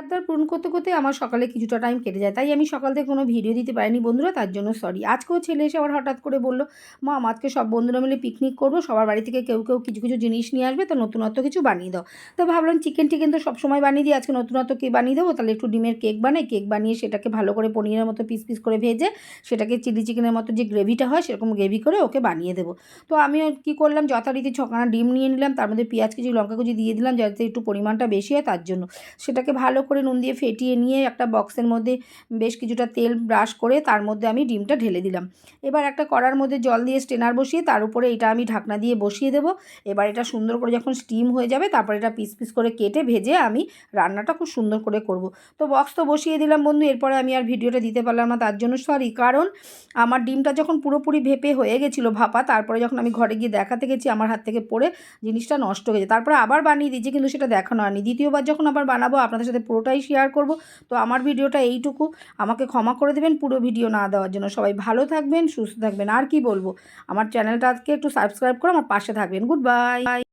আবদার পূরণ করতে করতে আমার সকালে কিছুটা টাইম কেটে যায়। তাই আমি সকাল থেকে কোনো ভিডিও দিতে পারিনি বন্ধুরা, তার জন্য সরি আজকেও ছেলে এসে আবার হঠাৎ করে বলল, মা আজকে সব বন্ধুরা মিলে পিকনিক করব, সবার বাড়ি থেকে কেউ কেউ কিছু কিছু জিনিস নিয়ে আসবে, তো নতুনত্ব কিছু বানিয়ে দাও। তো ভাবলাম চিকেন টিকেন তো সবসময় বানিয়ে দিই, আজকে নতুনত্ব কে বানিয়ে দেবো? তাহলে একটু ডিমের কেক বানাই কেক বানিয়ে সেটাকে ভালো করে পনিরের মতো পিস পিস করে ভেজে সেটাকে চিলি চিকেনের মতো যে গ্রেভিটা হয়, সেরকম গ্রেভি করে ওকে বানিয়ে দেবো। তো আমি কী করলাম, যথারীতি ছখানা ডিম নিয়ে নিলাম, তার মধ্যে পেঁয়াজ কুচি, লঙ্কা কুচি দিয়ে দিলাম, যাতে একটু পরিমাণটা বেশি হয় তার জন্য। সেটাকে ভালো করে নুন দিয়ে ফেটিয়ে নিয়ে একটা বক্সের মধ্যে বেশ কিছুটা তেল ব্রাশ করে তার মধ্যে আমি ডিমটা ঢেলে দিলাম। এবার একটা কড়ার মধ্যে জল দিয়ে স্টেনার বসিয়ে তার উপরে এটা আমি ঢাকনা দিয়ে বসিয়ে দেবো। এবার এটা সুন্দর করে যখন স্টিম হয়ে যাবে তারপর এটা পিস পিস করে কেটে ভেজে আমি রান্নাটা খুব সুন্দর করে করব। তো বক্স তো বসিয়ে দিলাম বন্ধু, এরপরে আমি আর ভিডিওটা দিতে পারলাম না তার জন্য সরি কারণ আমার ডিমটা যখন পুরোপুরি ভেপে হয়ে গেছিল ভাপা, তারপরে যখন আমি ঘরে গিয়ে দেখাতে গেছি আমার হাত থেকে পড়ে জিনিসটা নষ্ট হয়ে গেছে। তারপরে আবার বানিয়ে দিয়েছি কিন্তু সেটা দেখানো হয়নি। দ্বিতীয়বার যখন আবার বানাবো আপনাদের সাথে পুরোটাই শেয়ার করব। তো আমার ভিডিওটা এইটুকু। আমাকে ক্ষমা করে দেবেন, পুরো ভিডিও না দেওয়ার জন্য। সবাই ভালো থাকবেন, সুস্থ থাকবেন। আর কি বলব? আমার চ্যানেলটাকে একটু সাবস্ক্রাইব করে আমার পাশে থাকবেন। Good bye